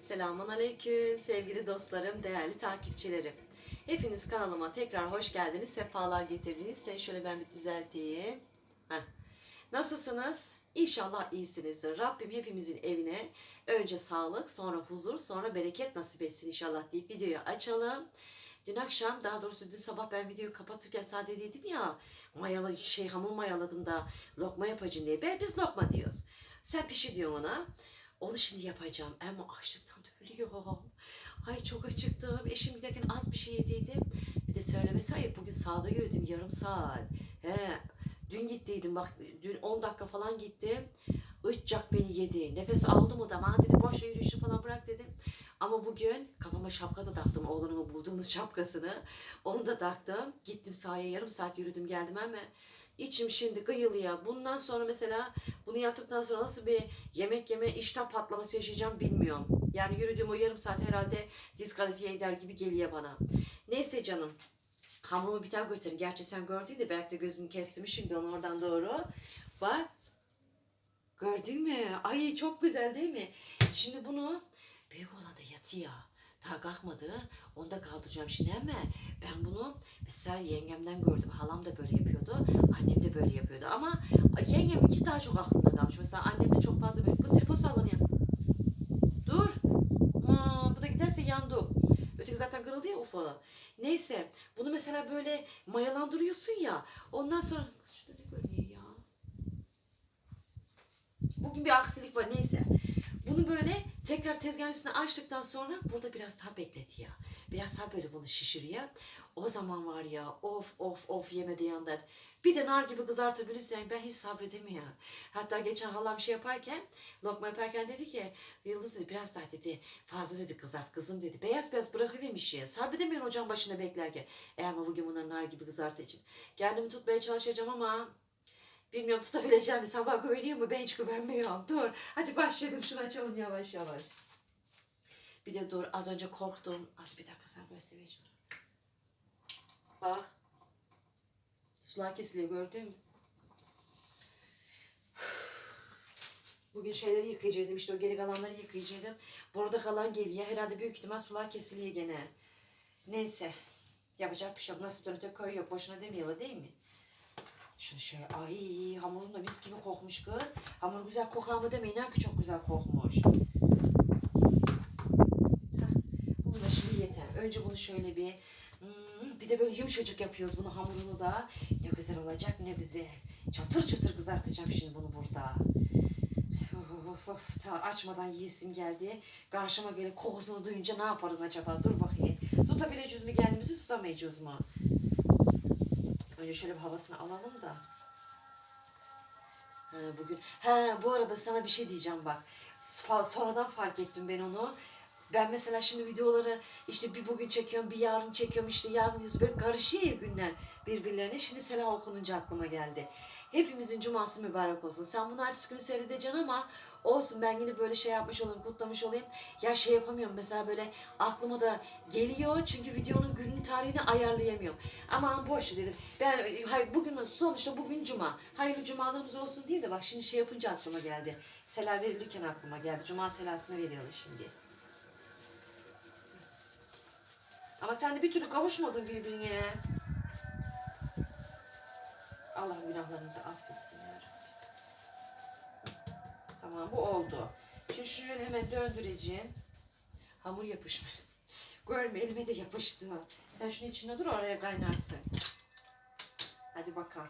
Selamun Aleyküm sevgili dostlarım, değerli takipçilerim. Hepiniz kanalıma tekrar hoş geldiniz, sefalar getirdiniz. Sen şöyle ben bir düzelteyim. Heh. Nasılsınız? İnşallah iyisinizdir. Rabbim hepimizin evine önce sağlık, sonra huzur, sonra bereket nasip etsin inşallah deyip videoyu açalım. Dün akşam, daha doğrusu dün sabah ben videoyu kapatırken sade dedim ya, mayalı şey hamur mayaladım da lokma yapacağım diye. Ben biz lokma diyoruz. Sen pişi diyorsun ona. Onu şimdi yapacağım ama açlıktan ölüyorum. Ay çok acıktım. Eşim giderken az bir şey yediydim. Bir de söylemesi ayıp. Bugün sağda yürüdüm yarım saat. He. Dün gittiydim bak dün 10 dakika falan gittim. Içcak beni yedi. Nefes aldım o da. Bana dedi boş yürüyüşü falan bırak dedim. Ama bugün kafama şapka da taktım. Oğlanın bulduğumuz şapkasını. Onu da taktım. Gittim sahaya yarım saat yürüdüm geldim ama içim şimdi kıyılıya. Bundan sonra mesela bunu yaptıktan sonra nasıl bir yemek yeme iştah patlaması yaşayacağım bilmiyorum. Yani yürüdüğüm o yarım saat herhalde diskalifiye eder gibi geliyor bana. Neyse canım. Hamurumu bir tane götürün. Gerçi sen gördün de belki de gözünü kestim şimdi onu oradan doğru. Bak. Gördün mü? Ay çok güzel değil mi? Şimdi bunu büyük olan da yatıyor. Daha kalkmadı. Onu da kaldıracağım şimdi ama ben bunu mesela yengemden gördüm. Halam da böyle yapıyordu. Annem de böyle yapıyordu. Ama yengem iki daha çok aklımda kalmış. Mesela annemle çok fazla böyle kız tripod sallanıyor. Dur. Aa, bu da giderse yandı. Öteki zaten kırıldı ya ufağı. Neyse. Bunu mesela böyle mayalandırıyorsun ya. Ondan sonra... Şurada ne görünüyor ya? Bugün bir aksilik var neyse. Bunu böyle tekrar tezgahın üstüne açtıktan sonra burada biraz daha bekletiyor. Biraz daha böyle bunu şişiriyor. O zaman var ya of of of yemedi yandan. Bir de nar gibi kızartabilirsen ben hiç sabredemiyorum. Hatta geçen halam şey yaparken, lokma yaparken dedi ki, Yıldız dedi biraz daha dedi fazla dedi kızart kızım dedi. Beyaz beyaz bırakıvermiş ya. Sabredemiyorsun ocağın başında beklerken. E ama bugün bunları nar gibi kızartacağım. Kendimi tutmaya çalışacağım ama Bilmiyorum tutabileceğim mi? Sabah güveniyor mu? Ben hiç güvenmiyorum. Dur. Hadi başlayalım. Şunu açalım yavaş yavaş. Bir de dur. Az önce korktum. Az bir dakika sen böyle seveceğim. Bak. Sular kesiliyor gördün mü? Bugün şeyleri yıkayacaktım. işte o geri kalanları yıkayacaktım. Burada kalan geliyor. Herhalde büyük ihtimal sular kesiliyor gene. Neyse. Yapacak bir şey yok. Nasıl dönüte köy yok. Boşuna demiyorlar değil mi? Şunu şöyle ay hamurun da mis gibi kokmuş kız. Hamur güzel kokar mı demeyin ha ki çok güzel kokmuş. Bunu da şimdi yeter. Önce bunu şöyle bir hmm, bir de böyle yumuşacık yapıyoruz bunu hamurunu da. Ne güzel olacak ne güzel. Çatır çatır kızartacağım şimdi bunu burada. Of, of. Ta açmadan yiyesim geldi. Karşıma gelip kokusunu duyunca ne yaparım acaba? Dur bakayım. Tutabileceğiz mi kendimizi tutamayacağız mı? Önce şöyle bir havasını alalım da. Ha, bugün. Ha bu arada sana bir şey diyeceğim bak. Sonradan fark ettim ben onu. Ben mesela şimdi videoları işte bir bugün çekiyorum, bir yarın çekiyorum, işte yarın videosu böyle karışıyor ya günler birbirlerine. Şimdi selam okununca aklıma geldi. Hepimizin cuması mübarek olsun. Sen bunu ertesi günü seyredeceksin ama olsun ben yine böyle şey yapmış olayım, kutlamış olayım. Ya şey yapamıyorum mesela böyle aklıma da geliyor çünkü videonun günün tarihini ayarlayamıyorum. Aman boş dedim. Ben hayır, bugün sonuçta bugün cuma. Hayırlı cumalarımız olsun değil de bak şimdi şey yapınca aklıma geldi. Sela verilirken aklıma geldi. Cuma selasını veriyorlar şimdi. Ama sen de bir türlü kavuşmadın birbirine. Allah günahlarımızı affetsin ya. Tamam bu oldu. Şimdi şöyle hemen döndüreceğim. Hamur yapışmış. Görme elime de yapıştı. Sen şunun içinde dur oraya kaynarsın. Hadi bakalım.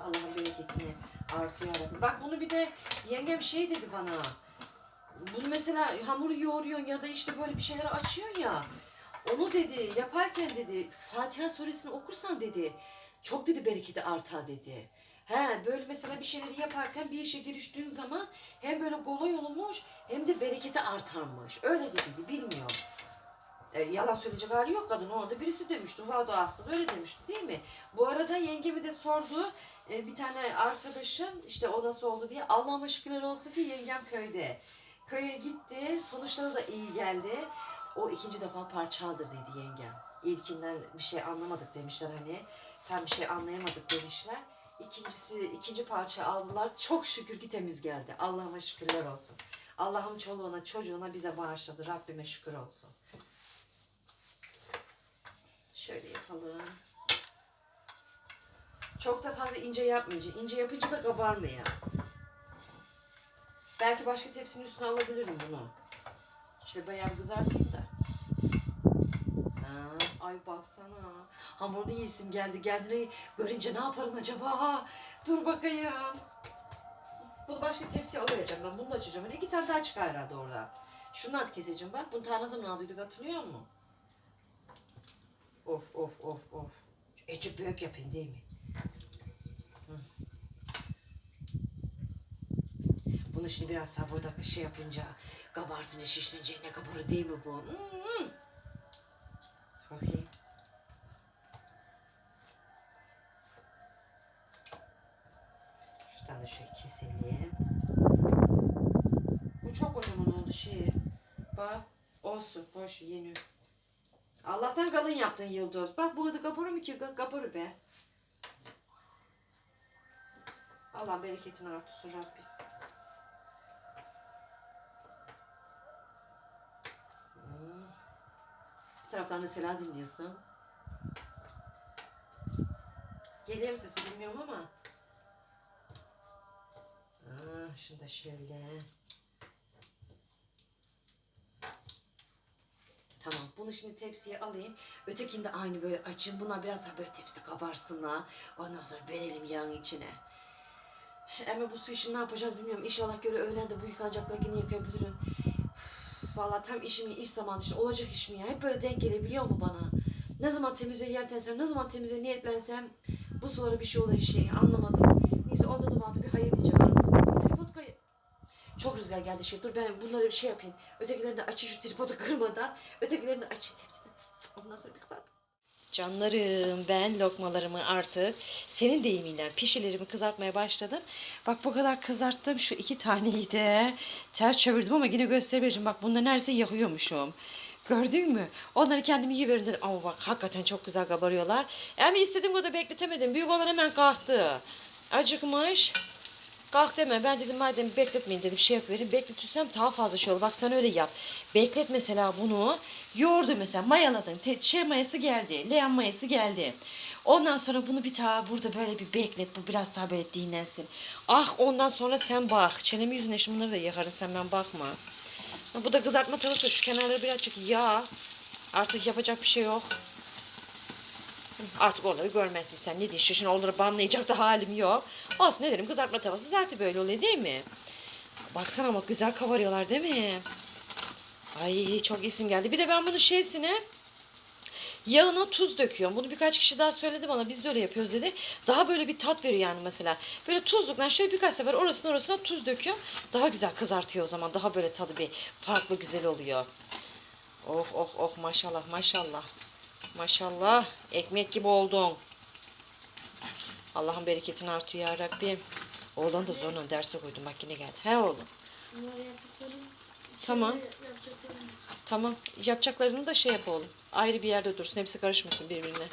Allah'ın bereketini artıyor. Bak bunu bir de yengem şey dedi bana. Bunu mesela hamuru yoğuruyorsun ya da işte böyle bir şeyler açıyorsun ya. Onu dedi yaparken dedi Fatiha suresini okursan dedi çok dedi bereketi artar dedi. He böyle mesela bir şeyleri yaparken bir işe giriştiğin zaman hem böyle kolay olmuş hem de bereketi artarmış. Öyle dedi bilmiyorum. E, yalan söyleyecek hali yok kadın orada birisi demişti. Vado aslında öyle demişti değil mi? Bu arada yengemi de sordu. E, bir tane arkadaşım işte o nasıl oldu diye. Allah'ıma şükürler olsun ki yengem köyde. Köye gitti. Sonuçları da iyi geldi. O ikinci defa parça aldır dedi yengem. İlkinden bir şey anlamadık demişler hani. Sen bir şey anlayamadık demişler. İkincisi, ikinci parça aldılar. Çok şükür ki temiz geldi. Allah'ıma şükürler olsun. Allah'ım çoluğuna çocuğuna bize bağışladı. Rabbime şükür olsun. Şöyle yapalım. Çok da fazla ince yapmayacağım. İnce yapınca da kabarmıyor. Belki başka tepsinin üstüne alabilirim bunu. Şöyle bayağı kızartayım da. Ha, ay baksana. Hamurda yiyesim geldi. Kendini görünce ne yaparım acaba? Dur bakayım. Bunu başka tepsiye alıvereceğim ben. Bunu da açacağım. Böyle iki tane daha çıkar herhalde orada. Şundan keseceğim bak. Bunu ta ne zaman aldıydık hatırlıyor musun? Of of of of. Ece büyük yapayım değil mi? Bunu şimdi biraz daha burada şey yapınca, kabartınca, şişirince ne kabarı değil mi bu? Hmm. Bakayım. Şuradan da şöyle keselim. Bu çok kocaman oldu şey. Bak olsun boş yeni. Allah'tan kalın yaptın Yıldız. Bak bu kadar kabarı mı ki? Kabarı be. Allah bereketini artırsın Rabbim. Hmm. Bir taraftan da Sela dinliyorsun. Geliyor mu sesi bilmiyorum ama. Ah, şunu da şöyle. Tamam bunu şimdi tepsiye alayım. Ötekini de aynı böyle açayım. Bunlar biraz daha böyle tepside kabarsınlar. Ondan sonra verelim yağın içine. Ama bu su işini ne yapacağız bilmiyorum. İnşallah göre öğlen de bu yıkanacakları yine yıkayabilirim. Üf, Vallahi tam işim iş zamanı işte olacak iş mi ya? Hep böyle denk gelebiliyor mu bana? Ne zaman temizliğe yeltensem, ne zaman temizliğe niyetlensem bu sulara bir şey oluyor şey anlamadım. Neyse onda da vardı bir hayır diyeceğim artık. Tripod kay- Çok rüzgar geldi şey. Dur ben bunları bir şey yapayım. Ötekilerini de açayım şu tripodu kırmadan. Ötekilerini de açayım tepsiden. Ondan sonra bir kızartayım. Canlarım ben lokmalarımı artık senin deyiminle pişilerimi kızartmaya başladım. Bak bu kadar kızarttım şu iki taneyi de ters çevirdim ama yine göstereceğim. Bak bunda neredeyse yakıyormuşum. Gördün mü? Onları kendim yiyiverin dedim. Ama bak hakikaten çok güzel kabarıyorlar. Ama istediğim kadar bekletemedim. Büyük olan hemen kalktı. Acıkmış. Kalk deme. Ben dedim madem bekletmeyin dedim şey yapıverin. Bekletirsem daha fazla şey olur. Bak sen öyle yap. Beklet mesela bunu. Yoğurdu mesela mayaladın. Te- şey mayası geldi. Leğen mayası geldi. Ondan sonra bunu bir daha burada böyle bir beklet. Bu biraz daha böyle dinlensin. Ah ondan sonra sen bak. Çenemi yüzüne şimdi bunları da yakarım sen ben bakma. Bu da kızartma tavası. Şu kenarları birazcık yağ. Artık yapacak bir şey yok. Artık onları görmezsin sen. Ne diyeyim şimdi onları banlayacak da halim yok. Olsun ne derim kızartma tavası zaten böyle oluyor değil mi? Baksana ama güzel kavarıyorlar değil mi? Ay çok isim geldi. Bir de ben bunun şeysine yağına tuz döküyorum. Bunu birkaç kişi daha söyledi bana. Biz de öyle yapıyoruz dedi. Daha böyle bir tat veriyor yani mesela. Böyle tuzlukla şöyle birkaç sefer orasına orasına tuz döküyorum. Daha güzel kızartıyor o zaman. Daha böyle tadı bir farklı güzel oluyor. Oh oh oh maşallah maşallah. Maşallah ekmek gibi oldun. Allah'ın bereketini artıyor ya Rabbim. Oğlan da zorla derse koydum bak yine geldi. He oğlum. Tamam. Tamam. Yapacaklarını da şey yap oğlum. Ayrı bir yerde dursun. Hepsi karışmasın birbirine.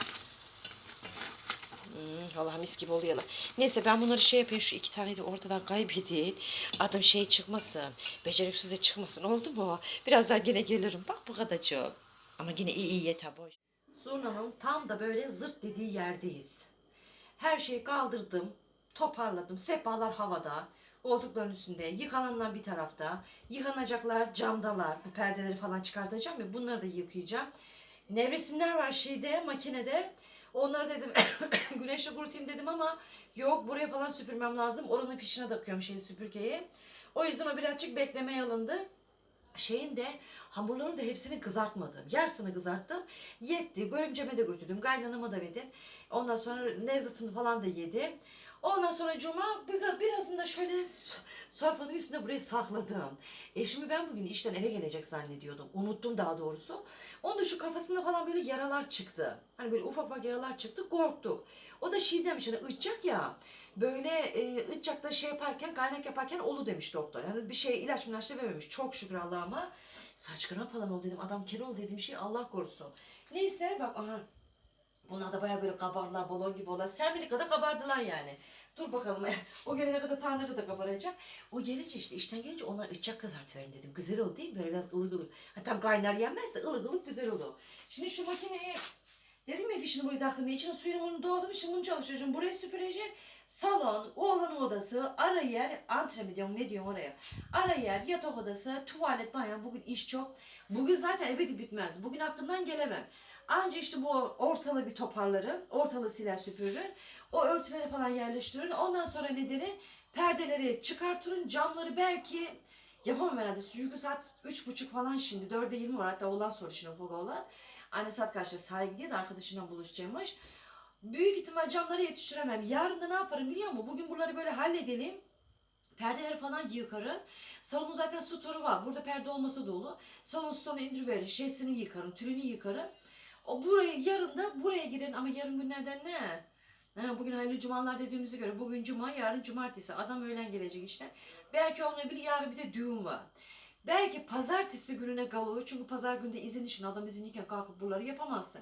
Hmm, Allah mis gibi oluyorlar. Neyse ben bunları şey yapayım. Şu iki taneyi de ortadan kaybedeyim. Adım şey çıkmasın. Beceriksize çıkmasın. Oldu mu? Birazdan yine gelirim. Bak bu kadar çok. Ama yine iyi iyi yeter boş. Zurna'nın tam da böyle zırt dediği yerdeyiz. Her şeyi kaldırdım. Toparladım. Sehpalar havada. Koltukların üstünde. Yıkananlar bir tarafta. Yıkanacaklar camdalar. Bu perdeleri falan çıkartacağım ya. Bunları da yıkayacağım. Nevresimler var şeyde makinede. Onları dedim güneşle kurutayım dedim ama yok buraya falan süpürmem lazım. Oranın fişine takıyorum şey süpürgeyi. O yüzden o birazcık beklemeye alındı şeyin de hamurların da hepsini kızartmadım. Yarısını kızarttım. Yetti. Görümceme de götürdüm. Kaynanama da verdim. Ondan sonra Nevzat'ımı falan da yedim. Ondan sonra cuma bir- birazını da şöyle sofranın üstünde buraya sakladım. Eşimi ben bugün işten eve gelecek zannediyordum. Unuttum daha doğrusu. Onun da şu kafasında falan böyle yaralar çıktı. Hani böyle ufak ufak yaralar çıktı. Korktuk. O da şey demiş hani ıtacak ya. Böyle e, ıtacakta şey yaparken kaynak yaparken olu demiş doktor. Yani bir şey ilaç ilaç da vermemiş. Çok şükür Allah'ıma. Saç kıran falan oldu dedim. Adam kel oldu dediğim şey Allah korusun. Neyse bak aha. Bunlar da baya böyle kabardılar balon gibi olan. Sermilika'da kabardılar yani. Dur bakalım. O gelene kadar tanrı da kabaracak. O gelince işte işten gelince ona ıçak kızartıverin dedim. Güzel oldu değil mi? Böyle biraz ılık ılık. Ha, tam kaynar yenmez de ılık ılık güzel olur. Şimdi şu makineyi dedim ya fişini buraya taktım. İçine suyunu bunu doldum. Şimdi bunu çalıştıracağım. Burayı süpürecek. Salon, oğlanın odası, ara yer, antre mi diyorum ne diyorum oraya. Ara yer, yatak odası, tuvalet, banyo. Bugün iş çok. Bugün zaten ebedi bitmez. Bugün hakkından gelemem. Anca işte bu ortalığı bir toparlarım. Ortalığı siler süpürürüm. O örtüleri falan yerleştiririm. Ondan sonra nedeni perdeleri çıkartırım. Camları belki yapamam herhalde. Çünkü saat üç buçuk falan şimdi. Dörde yirmi var. Hatta oğlan soru şimdi ufak. Anne saat kaçta sahaya gidiyor da arkadaşından buluşacakmış. Büyük ihtimal camları yetiştiremem. Yarın da ne yaparım biliyor musun? Bugün bunları böyle halledelim. Perdeleri falan yıkarım. Salonun zaten storu var. Burada perde olmasa da olur. Salon storu indiriverin. Şeysini yıkarım. Tülünü yıkarım. O burayı yarın da buraya girin ama yarın günlerden ne? Ha, bugün hayırlı cumalar dediğimize göre bugün cuma yarın cumartesi adam öğlen gelecek işte. Belki olmayabilir yarın bir de düğün var. Belki pazartesi gününe galo çünkü pazar günde izin için adam izinliyken kalkıp buraları yapamazsın.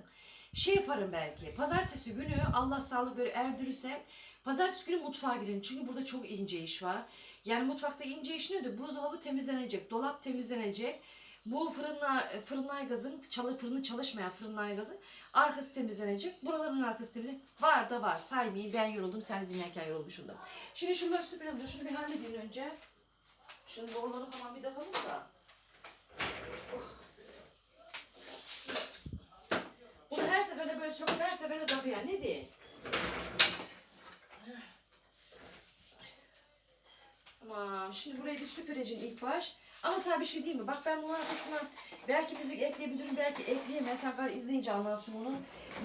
Şey yaparım belki pazartesi günü Allah sağlık böyle erdirirse pazartesi günü mutfağa girelim çünkü burada çok ince iş var. Yani mutfakta ince iş nedir? Buzdolabı temizlenecek, dolap temizlenecek. Bu fırınlar, fırınlar gazın, çalı, fırını çalışmayan fırınlar gazın arkası temizlenecek. Buraların arkası temizlenecek. Var da var. Saymayayım. Ben yoruldum. Sen de dinlerken yorulmuşsun da. Şimdi şunları süpürelim. Şunu bir halledeyim önce. Şunun boruları falan bir takalım da. Oh. Bunu her seferinde böyle söküp her seferinde takıyor. Ne diyeyim? Tamam. Şimdi burayı bir süpüreceksin ilk baş. Ama sana bir şey diyeyim mi? Bak ben bunun arkasına belki müzik ekleyebilirim, belki ekleyemem. Sen kadar izleyince anlarsın bunu.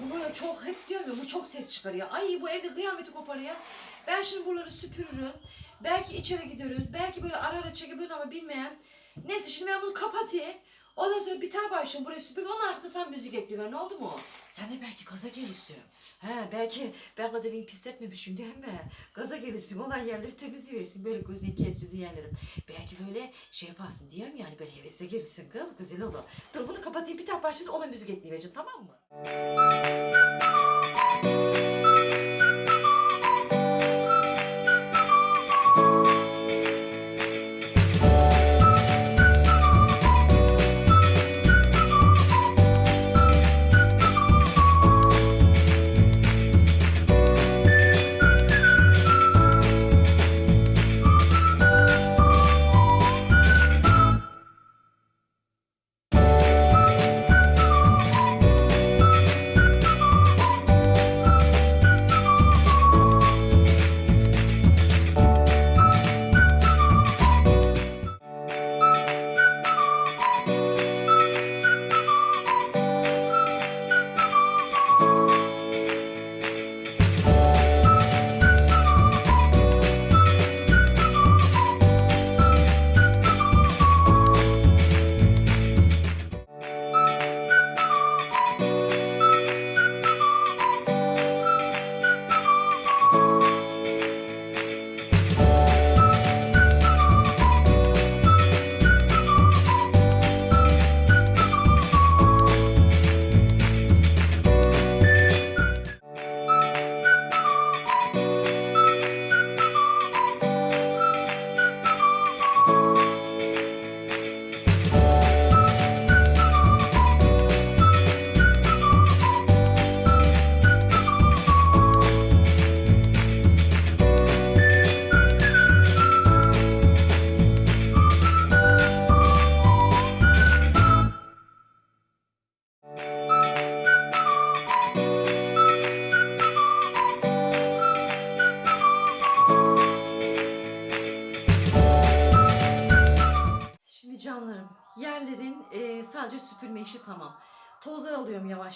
Bu böyle çok, hep diyorum ya bu çok ses çıkarıyor. Ay bu evde kıyameti koparıyor. Ben şimdi buraları süpürürüm. Belki içeri gidiyoruz. Belki böyle ara ara çekebilirim ama bilmeyen. Neyse şimdi ben bunu kapatayım. Ondan sonra bir tane başlayayım buraya süpür. Onun arkasına sen müzik ekliyorsun. Ne oldu mu? Sen de belki gaza gelirsin. He belki ben kadar beni pis etmemişim değil mi? Gaza gelirsin olan yerleri temizleyebilirsin. Böyle gözüne kestirdiğin yerleri. Belki böyle şey yaparsın diyeyim yani böyle hevese gelirsin kız. Güzel olur. Dur bunu kapatayım bir tane başlasın ona müzik ekleyeceğim tamam mı?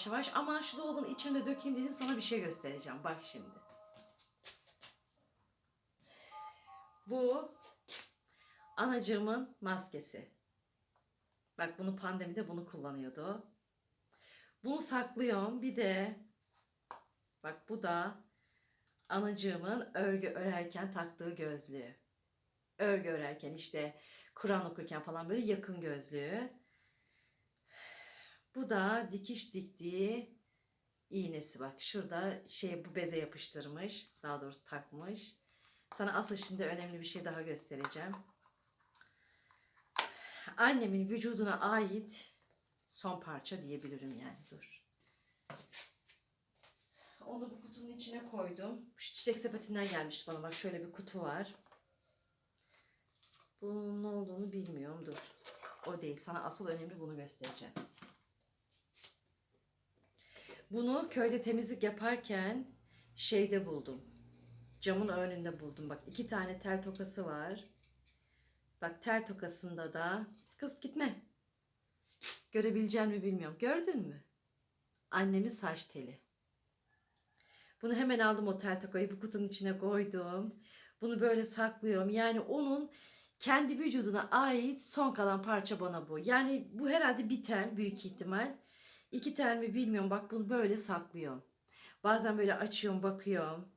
Yavaş yavaş ama şu dolabın içinde dökeyim dedim sana bir şey göstereceğim. Bak şimdi. Bu anacığımın maskesi. Bak bunu pandemide bunu kullanıyordu. Bunu saklıyorum. Bir de bak bu da anacığımın örgü örerken taktığı gözlüğü. Örgü örerken işte Kur'an okurken falan böyle yakın gözlüğü. Bu da dikiş diktiği iğnesi bak. Şurada şey bu beze yapıştırmış. Daha doğrusu takmış. Sana asıl şimdi önemli bir şey daha göstereceğim. Annemin vücuduna ait son parça diyebilirim yani. Dur. Onu bu kutunun içine koydum. Şu çiçek sepetinden gelmiş bana. Bak şöyle bir kutu var. Bunun ne olduğunu bilmiyorum. Dur. O değil. Sana asıl önemli bunu göstereceğim. Bunu köyde temizlik yaparken şeyde buldum. Camın önünde buldum. Bak iki tane tel tokası var. Bak tel tokasında da kız gitme. Görebileceğin mi bilmiyorum. Gördün mü? Annemin saç teli. Bunu hemen aldım o tel tokayı bu kutunun içine koydum. Bunu böyle saklıyorum. Yani onun kendi vücuduna ait son kalan parça bana bu. Yani bu herhalde bir tel büyük ihtimal. İki tel mi bilmiyorum. Bak bunu böyle saklıyorum. Bazen böyle açıyorum bakıyorum.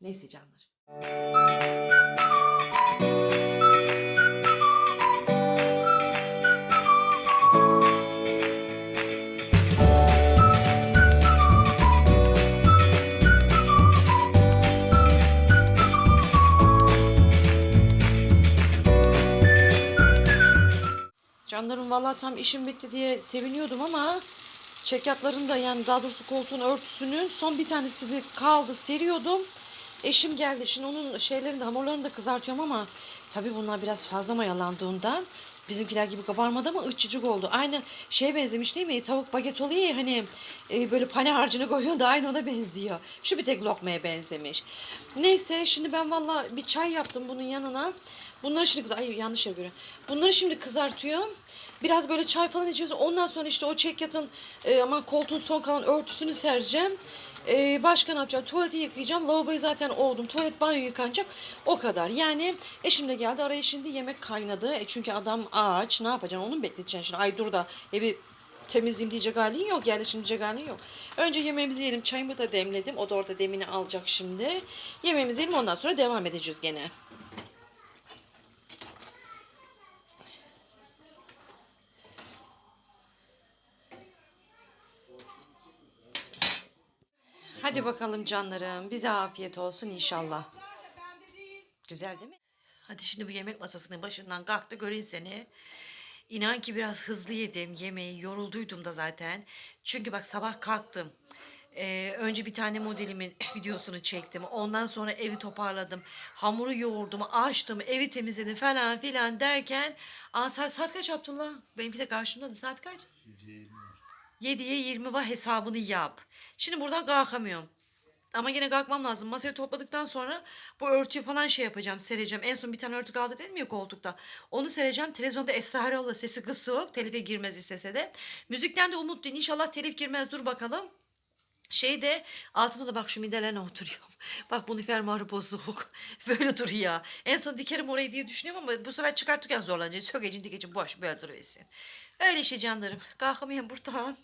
Neyse canlar. Tam işim bitti diye seviniyordum ama çekyatların da yani daha doğrusu koltuğun örtüsünün son bir tanesini kaldı seriyordum. Eşim geldi şimdi onun şeylerini de hamurlarını da kızartıyorum ama tabii bunlar biraz fazla mayalandığından bizimkiler gibi kabarmadı ama ıçıcık oldu. Aynı şeye benzemiş değil mi? Tavuk baget oluyor ya hani e, böyle pane harcını koyuyor da aynı ona benziyor. Şu bir tek lokmaya benzemiş. Neyse şimdi ben valla bir çay yaptım bunun yanına. Bunları şimdi ay yanlış yere göre. Bunları şimdi kızartıyorum. Biraz böyle çay falan içiyoruz. Ondan sonra işte o çekyatın e, aman koltuğun son kalan örtüsünü sereceğim. E, başka ne yapacağım? Tuvaleti yıkayacağım. Lavaboyu zaten oldum. Tuvalet banyo yıkanacak. O kadar. Yani eşim de geldi. Araya şimdi yemek kaynadı. E, çünkü adam aç. Ne yapacaksın? Onu mu bekleyeceksin şimdi? Ay dur da evi temizleyeyim diyecek halin yok. Diyecek halin yok. Önce yemeğimizi yiyelim. Çayımı da demledim. O da orada demini alacak şimdi. Yemeğimizi yiyelim. Ondan sonra devam edeceğiz gene. Hadi bakalım canlarım. Bize afiyet olsun inşallah. Güzel değil mi? Hadi şimdi bu yemek masasının başından kalktı görün seni. İnan ki biraz hızlı yedim yemeği. Yorulduydum da zaten. Çünkü bak sabah kalktım. Ee, önce bir tane modelimin videosunu çektim. Ondan sonra evi toparladım. Hamuru yoğurdum, açtım, evi temizledim falan filan derken... Aa, saat, saat kaç Abdullah? Benimki de karşımda Saat kaç? 7'ye 20 var hesabını yap. Şimdi buradan kalkamıyorum. Ama yine kalkmam lazım. Masayı topladıktan sonra bu örtüyü falan şey yapacağım, sereceğim. En son bir tane örtü kaldı dedim ya koltukta. Onu sereceğim. Televizyonda Esra Erol'la sesi kısık. Telife girmez istese de. Müzikten de umutluyum. İnşallah telif girmez. Dur bakalım. Şeyde altımda da bak şu midelerine oturuyorum. Bak bunu fermuarı bozuk. Böyle duruyor. En son dikerim orayı diye düşünüyorum ama bu sefer çıkartırken zorlanacağız. Sökecin dikecin boş böyle duruversin. Öyle işte canlarım. Kalkamayayım buradan.